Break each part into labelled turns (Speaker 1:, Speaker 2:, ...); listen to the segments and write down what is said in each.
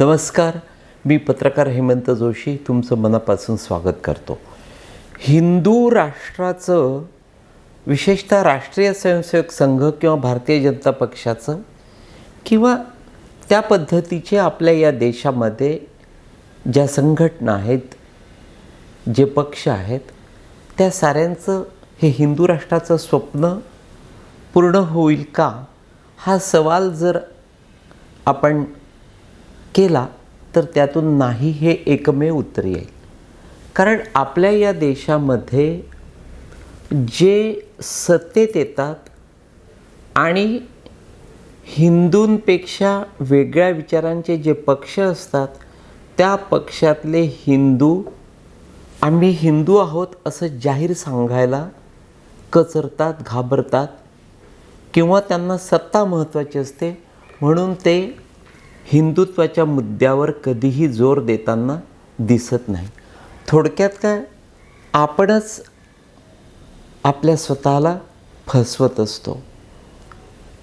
Speaker 1: नमस्कार मी पत्रकार हेमंत जोशी तुमचं मनापासून स्वागत करतो. हिंदू राष्ट्राचं विशेषतः राष्ट्रीय स्वयंसेवक संघ किंवा भारतीय जनता पक्षाचं किंवा त्या पद्धतीचे आपल्या या देशामध्ये ज्या संघटना आहेत जे पक्ष आहेत त्या साऱ्यांचं हे हिंदू राष्ट्राचं स्वप्न पूर्ण होईल का? हा सवाल जर आपण केला तर त्यातून नाही हे एकमेव उत्तर येईल. कारण आपल्या या देशामध्ये जे सत्तेत येतात आणि हिंदूंपेक्षा वेगळ्या विचारांचे जे पक्ष असतात त्या पक्षातले हिंदू आम्ही हिंदू आहोत असं जाहीर सांगायला कचरतात घाबरतात किंवा त्यांना सत्ता महत्त्वाची असते म्हणून ते हिंदुत्वाच्या मुद्द्यावर कधीही जोर देताना दिसत नाही. थोडक्यात काय? आपणच आपल्या स्वतःला फसवत असतो.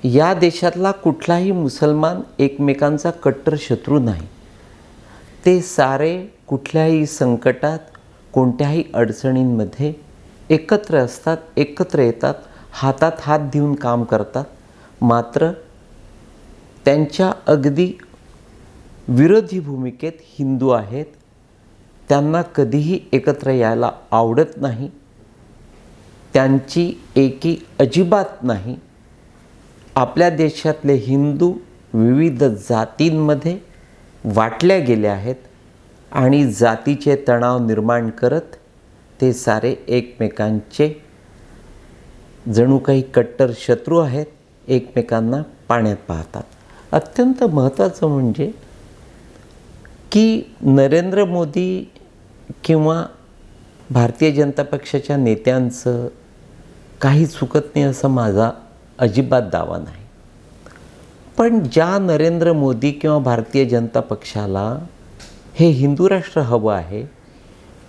Speaker 1: या देशातला कुठलाही मुसलमान एकमेकांचा कट्टर शत्रू नाही. ते सारे कुठल्याही संकटात कोणत्याही अडचणींमध्ये एकत्र असतात एकत्र येतात हातात हात देऊन काम करतात. मात्र त्यांच्या अगदी विरोधी भूमिकेत हिंदू आहेत त्यांना कधीही एकत्र यायला आवडत नाही त्यांची एकी अजिबात नाही. आपल्या देशातले हिंदू विविध जातींमध्ये वाटल्या गेले आहेत आणि जातीचे तणाव निर्माण करत ते सारे एकमेकांचे जणू काही कट्टर शत्रू आहेत एकमेकांना पाण्यात पाहतात. अत्यंत महत्त्वाचं म्हणजे की नरेंद्र मोदी किंवा भारतीय जनता पक्षाच्या नेत्यांचं काही चुकत नाही असा माझा अजिबात दावा नाही. पण ज्या नरेंद्र मोदी किंवा भारतीय जनता पक्षाला हे हिंदू राष्ट्र हवं आहे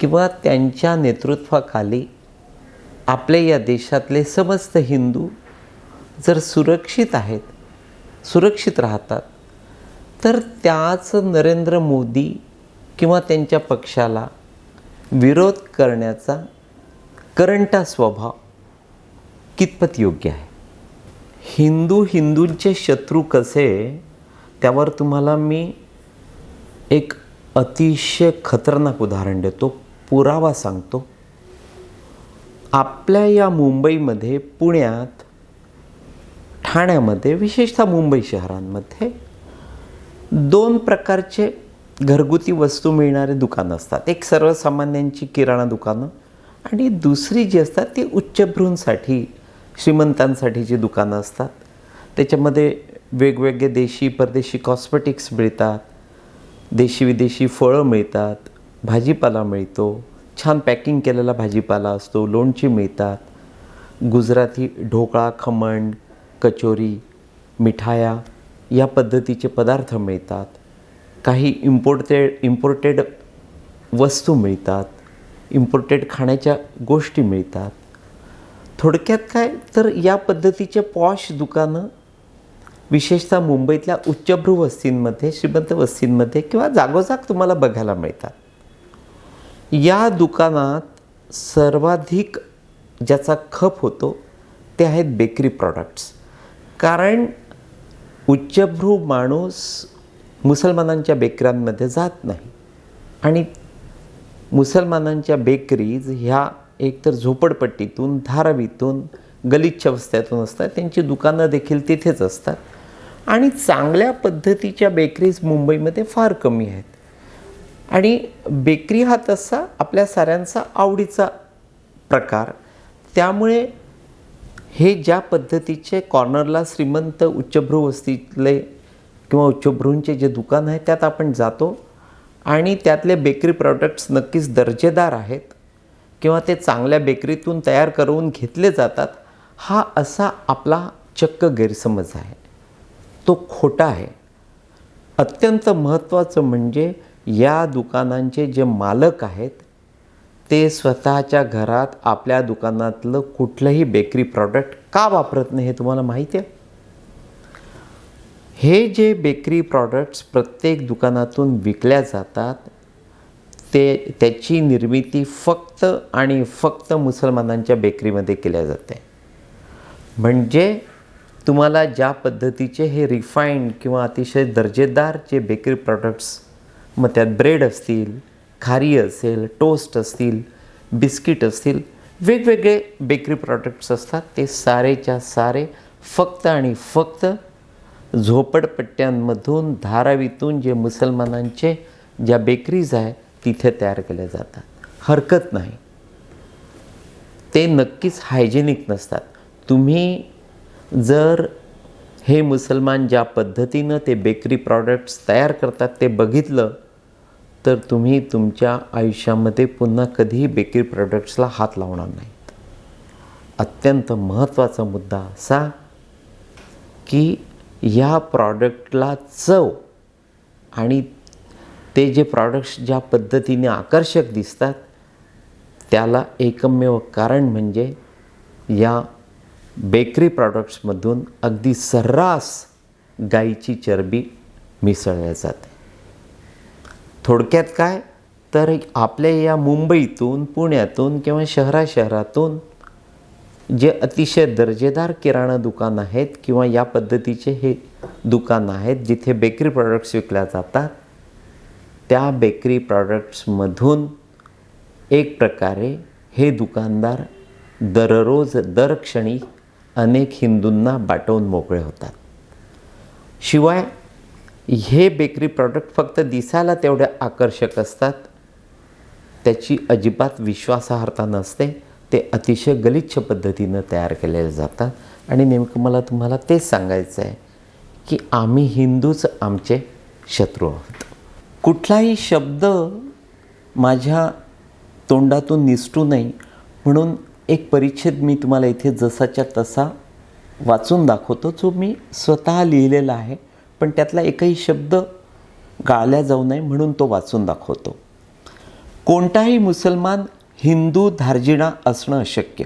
Speaker 1: किंवा त्यांच्या नेतृत्वाखाली आपल्या या देशातले समस्त हिंदू जर सुरक्षित आहेत सुरक्षित राहतात तर त्याच नरेंद्र मोदी किंवा त्यांच्या पक्षाला विरोध करण्याचा करंटा स्वभाव कितपत योग्य आहे? हिंदू हिंदूंचे शत्रू कसे त्यावर तुम्हाला मी एक अतिशय खतरनाक उदाहरण देतो पुरावा सांगतो. आपल्या या मुंबईमध्ये पुण्यात ठाण्यामध्ये विशेषतः मुंबई शहरांमध्ये दोन प्रकारचे घरगुती वस्तू मिळणारे दुकानं असतात. एक सर्वसामान्यांची किराणा दुकानं आणि दुसरी जी असतात ती उच्चभ्रूंसाठी श्रीमंतांसाठीची दुकानं असतात. त्याच्यामध्ये वेगवेगळे देशी परदेशी कॉस्मेटिक्स मिळतात देशी विदेशी फळं मिळतात भाजीपाला मिळतो छान पॅकिंग केलेला भाजीपाला असतो लोणची मिळतात गुजराती ढोकळा खमण कचोरी मिठाया या पद्धतीचे पदार्थ मिळतात. काही इम्पोर्टेड इम्पोर्टेड वस्तू मिळतात. इम्पोर्टेड खाण्याच्या गोष्टी मिळतात. थोडक्यात काय? तर या पद्धतीचे पॉश दुकानं विशेषतः मुंबईतल्या उच्चभ्रू वस्तींमध्ये श्रीमंत वस्तींमध्ये किंवा जागोजाग तुम्हाला बघायला मिळतात. या दुकानात सर्वाधिक ज्याचा खप होतो ते आहेत बेकरी प्रॉडक्ट्स कारण उच्चभ्रू माणूस मुसलमानांच्या बेकऱ्यांमध्ये जात नाही. आणि मुसलमानांच्या बेकरीज ह्या एकतर झोपडपट्टीतून धारावीतून गलिच्छ वस्त्यातून असतात. त्यांची दुकानं देखील तिथेच असतात. आणि चांगल्या पद्धतीच्या बेकरीज मुंबईमध्ये फार कमी आहेत. आणि बेकरी हा तसा आपल्या साऱ्यांचा आवडीचा प्रकार. त्यामुळे हे ज्या पद्धतीचे कॉर्नरला श्रीमंत उच्चभ्रू वस्तीतले किंवा उच्चभ्रूंचे जे दुकान आहे त्यात आपण जातो आणि त्यातले बेकरी प्रॉडक्ट्स नक्कीच दर्जेदार आहेत किंवा ते चांगल्या बेकरीतून तयार करून घेतले जातात हा असा आपला चक्क गैरसमज आहे. तो खोटा आहे. अत्यंत महत्त्वाचं म्हणजे या दुकानांचे जे मालक आहेत ते स्वतःच्या घरात आपल्या दुकानातलं कुठलंही बेकरी प्रॉडक्ट का वापरत नाही हे तुम्हाला माहिती आहे? हे जे बेकरी प्रॉडक्ट्स प्रत्येक दुकानातून विकल्या जातात ते त्याची निर्मिती फक्त आणि फक्त मुसलमानांच्या बेकरीमध्ये केल्या जाते. म्हणजे तुम्हाला ज्या पद्धतीचे हे रिफाईंड किंवा अतिशय दर्जेदार जे बेकरी प्रॉडक्ट्स मग त्यात ब्रेड असतील खारी असेल टोस्ट असतील बिस्किट असतील वेगवेगळे बेकरी प्रॉडक्ट्स असतात. ते सारेच्या सारे फक्त आणि फक्त झोपडपट्ट्यांमधून धारावीतून जे मुसलमानांचे ज्या बेकरीज आहे तिथे तयार केल्या जातात. हरकत नाही. ते नक्कीच हायजेनिक नसतात. तुम्ही जर हे मुसलमान ज्या पद्धतीनं ते बेकरी प्रॉडक्ट्स तयार करतात ते बघितलं तर तुम्ही तुमच्या आयुष्यामध्ये पुन्हा कधीही बेकरी प्रॉडक्ट्सला हात लावणार नाहीत. अत्यंत महत्त्वाचा मुद्दा असा की या प्रॉडक्टला चव आणि ते जे प्रॉडक्ट्स ज्या पद्धतीने आकर्षक दिसतात त्याला एकमेव कारण म्हणजे या बेकरी प्रॉडक्ट्समधून अगदी सर्रास गाईची चरबी मिसळल्या जाते. थोडक्यात काय? तर आपल्या या मुंबईतून पुण्यातून किंवा शहरा शहरातून जे अतिशय दर्जेदार किराणा दुकान आहेत किंवा या पद्धतीचे हे दुकान आहेत जिथे बेकरी प्रॉडक्ट्स विकल्या जातात त्या बेकरी प्रॉडक्ट्समधून एक प्रकारे हे दुकानदार दररोज दरक्षणी अनेक हिंदूंना बाटवून मोकळे होतात. शिवाय हे बेकरी प्रॉडक्ट फक्त दिसायला तेवढे आकर्षक असतात. त्याची अजिबात विश्वासार्हता नसते. ते अतिशय गलिच्छ पद्धतीनं तयार केलेले जातात. आणि नेमकं मला तुम्हाला तेच सांगायचं आहे की आम्ही हिंदूच आमचे शत्रू आहोत. कुठलाही शब्द माझ्या तोंडातून निसटू नये म्हणून एक परिच्छेद मी तुम्हाला इथे जसाच्या तसा वाचून दाखवतो जो मी स्वतः लिहिलेला आहे. पण त्यातला एकही शब्द गाळल्या जाऊ नये म्हणून तो वाचून दाखवतो. कोणताही मुसलमान हिंदू धार्जिणा असणं अशक्य.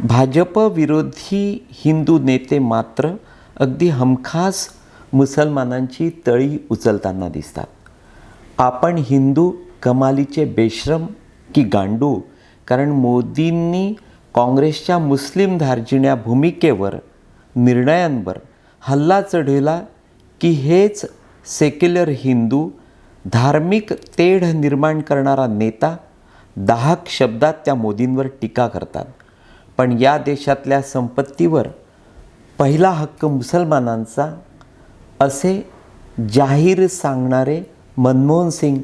Speaker 1: भाजप विरोधी हिंदू नेते मात्र अगदी हमखास मुसलमानांची तळी उचलताना दिसतात. आपण हिंदू कमालीचे बेश्रम की गांडू कारण मोदींनी काँग्रेसच्या मुस्लिम धार्जिण्या भूमिकेवर निर्णयांवर हल्ला चढवला की हेच सेक्युलर हिंदू धार्मिक तेढ निर्माण करणारा नेता दाहक शब्दात त्या मोदींवर टीका करतात. पण या देशातल्या संपत्तीवर पहिला हक्क मुसलमानांचा असे जाहीर सांगणारे मनमोहन सिंग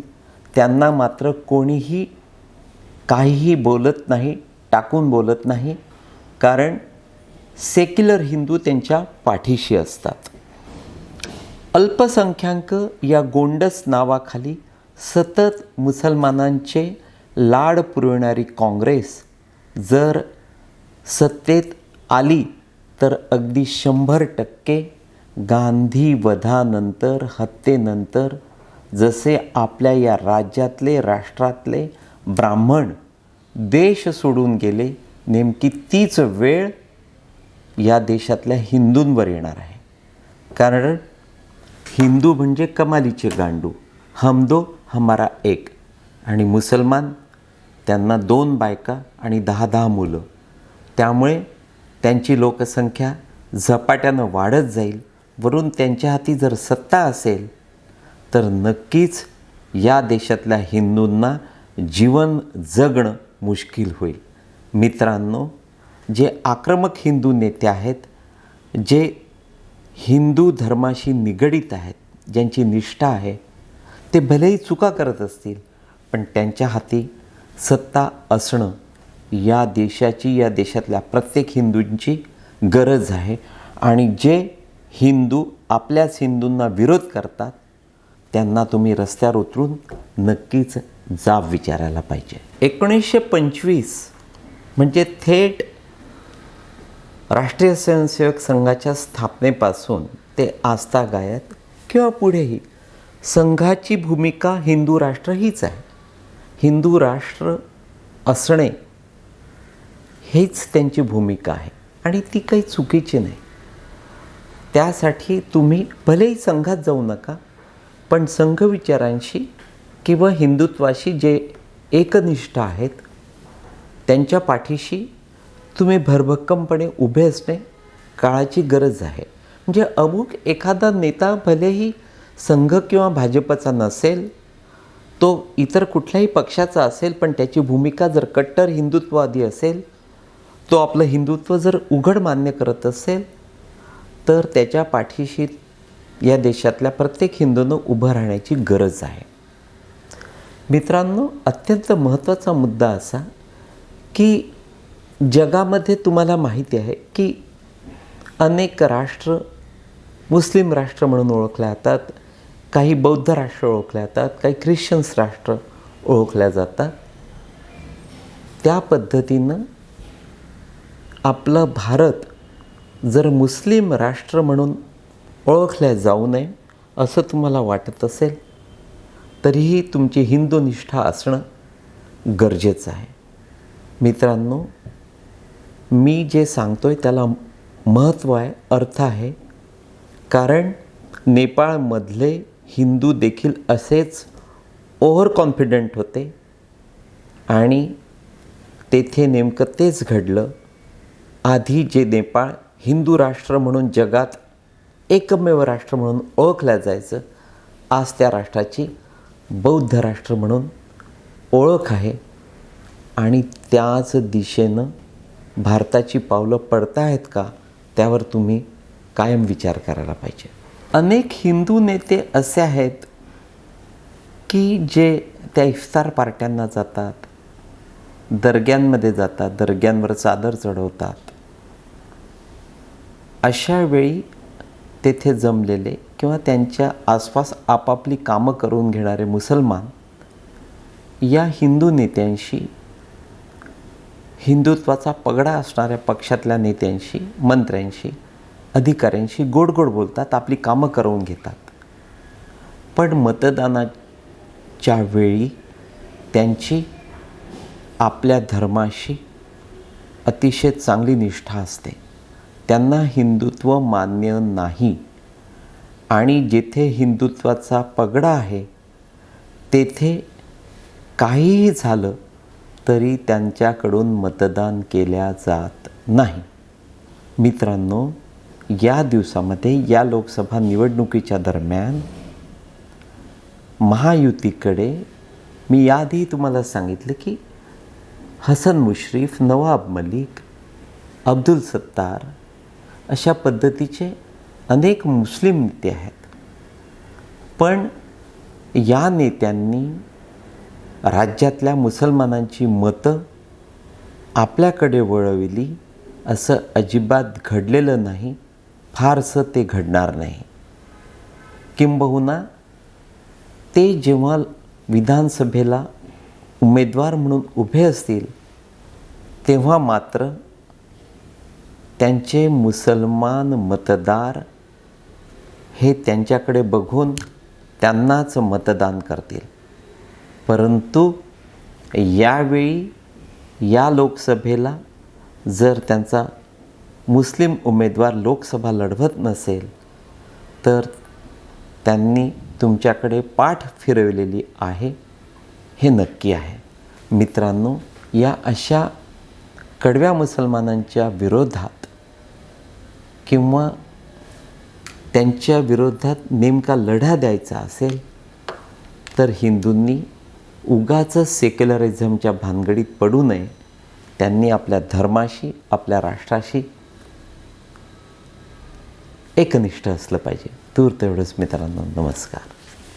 Speaker 1: त्यांना मात्र कोणीही काहीही बोलत नाही टाकून बोलत नाही कारण सेक्युलर हिंदू त्यांच्या पाठीशी असतात. अल्पसंख्याक या गोंडस नावाखाली सतत मुसलमानांचे लाड पुरविणारी काँग्रेस जर सत्तेत आली तर अगदी शंभर टक्के गांधी वधानंतर हत्येनंतर जसे आपल्या या राज्यातले राष्ट्रातले ब्राह्मण देश सोडून गेले नेमकी तीच वेळ या देशातल्या हिंदूंवर येणार आहे. कारण हिंदू म्हणजे कमालीचे गांडू. हमदो हमारा एक. आणि मुसलमान त्यांना दोन बायका आणि दहा दहा मुलं. त्यामुळे त्यांची लोकसंख्या झपाट्यानं वाढत जाईल. वरून त्यांच्या हाती जर सत्ता असेल तर नक्कीच या देशातल्या हिंदूंना जीवन जगणं मुश्किल होईल. मित्रांनो जे आक्रमक हिंदू नेते आहेत जे हिंदू धर्माशी निगडीत आहेत ज्यांची निष्ठा आहे ते भलेही चुका करत असतील पण त्यांच्या हाती सत्ता असणं या देशाची या देशातल्या प्रत्येक हिंदूंची गरज आहे. आणि जे हिंदू आपल्याच हिंदूंना विरोध करतात त्यांना तुम्ही रस्त्यावर उतरून नक्कीच जाब विचारायला पाहिजे. एकोणीसशे पंचवीस म्हणजे थेट राष्ट्रीय स्वयंसेवक संघाच्या स्थापनेपासून ते आस्था गायत किंवा पुढेही संघाची भूमिका हिंदू राष्ट्र हीच आहे. हिंदू राष्ट्र असणे हेच त्यांची भूमिका आहे आणि ती काही चुकीची नाही. त्यासाठी तुम्ही भलेही संघात जाऊ नका पण संघ विचारांशी किंवा हिंदुत्वाशी जे एकनिष्ठ आहेत त्यांच्या पाठीशी तुम्ही भरभक्कमपणे उभे असणे काळाची गरज आहे. म्हणजे अमुक एखादा नेता भलेही संघ किंवा भाजपचा नसेल तो इतर कुठल्याही पक्षाचा असेल पण त्याची भूमिका जर कट्टर हिंदुत्ववादी असेल तो आपलं हिंदुत्व जर उघड मान्य करत असेल तर त्याच्या पाठीशी या देशातल्या प्रत्येक हिंदूनं उभं राहण्याची गरज आहे. मित्रांनो अत्यंत महत्त्वाचा मुद्दा असा की जगामध्ये तुम्हाला माहिती आहे की अनेक राष्ट्र मुस्लिम राष्ट्र म्हणून ओळखल्या जातात काही बौद्ध राष्ट्र ओळखल्या जातात काही ख्रिश्चन्स राष्ट्र ओळखल्या जातात. त्या पद्धतीनं आपलं भारत जर मुस्लिम राष्ट्र म्हणून ओळखल्या जाऊ नये असं तुम्हाला वाटत असेल तरीही तुमची हिंदू निष्ठा असणं गरजेचं आहे. मित्रांनो मी जे सांगतो आहे त्याला महत्त्व आहे अर्थ आहे. कारण नेपाळमधले हिंदू देखील असेच ओव्हर कॉन्फिडंट होते. आणि तेथे नेमकं तेच घडलं. आधी जे नेपाळ हिंदू राष्ट्र म्हणून जगात एकमेव राष्ट्र म्हणून ओळखल्या जायचं आज त्या राष्ट्राची बौद्ध राष्ट्र म्हणून ओळख आहे. आणि त्याच दिशेनं भारताची पावलं पडतायत का? त्यावर तुम्ही कायम विचार करायला पाहिजे. अनेक हिंदू नेते असे आहेत की जे त्या इफ्तार पार्ट्यांना जातात दर्ग्यांमध्ये जातात दर्ग्यांवर चादर चढवतात. अशा वेळी तेथे जमलेले किंवा त्यांच्या आसपास आपापली कामं करून घेणारे मुसलमान या हिंदू नेत्यांशी हिंदुत्वाचा पगडा असणाऱ्या पक्षातल्या नेत्यांशी मंत्र्यांशी अधिकाऱ्यांशी गोड गोड बोलतात आपली कामं करवून घेतात. पण मतदानाच्या वेळी त्यांची आपल्या धर्माशी अतिशय चांगली निष्ठा असते. त्यांना हिंदुत्व मान्य नाही आणि जेथे हिंदुत्वाचा पगडा आहे तेथे काहीही झालं तरी त्यांच्याकडून मतदान केल्या जात नाही. मित्रांनो या दिवसामध्ये या लोकसभा निवडणुकीच्या दरम्यान महायुतीकडे मी याआधी तुम्हाला सांगितलं की हसन मुश्रीफ नवाब मलिक अब्दुल सत्तार अशा पद्धतीचे अनेक मुस्लिम नेते आहेत. पण या नेत्यांनी राज्यातल्या मुसलमानांची मतं आपल्याकडे वळविली असं अजिबात घडलेलं नाही फारसं ते घडणार नाही. किंबहुना ते जेव्हा विधानसभेला उमेदवार म्हणून उभे असतील तेव्हा मात्र त्यांचे मुसलमान मतदार हे त्यांच्याकडे बघून त्यांनाच मतदान करतील. परंतु यावेळी या लोकसभेला जर त्यांचा मुस्लिम उमेदवार लोकसभा लढवत नसेल तर त्यांनी तुमच्याकडे पाठ फिरवलेली आहे हे नक्की आहे. मित्रांनो या अशा कडव्या मुसलमानांच्या विरोधात किंवा त्यांच्या विरोधात नेमका लढा द्यायचा असेल तर हिंदूंनी उगाच सेक्युलरिझमच्या भानगडीत पडू नये त्यांनी आपल्या धर्माशी आपल्या राष्ट्राशी एकनिष्ठ असलं पाहिजे. तूर तेवढंच मित्रांनो नमस्कार.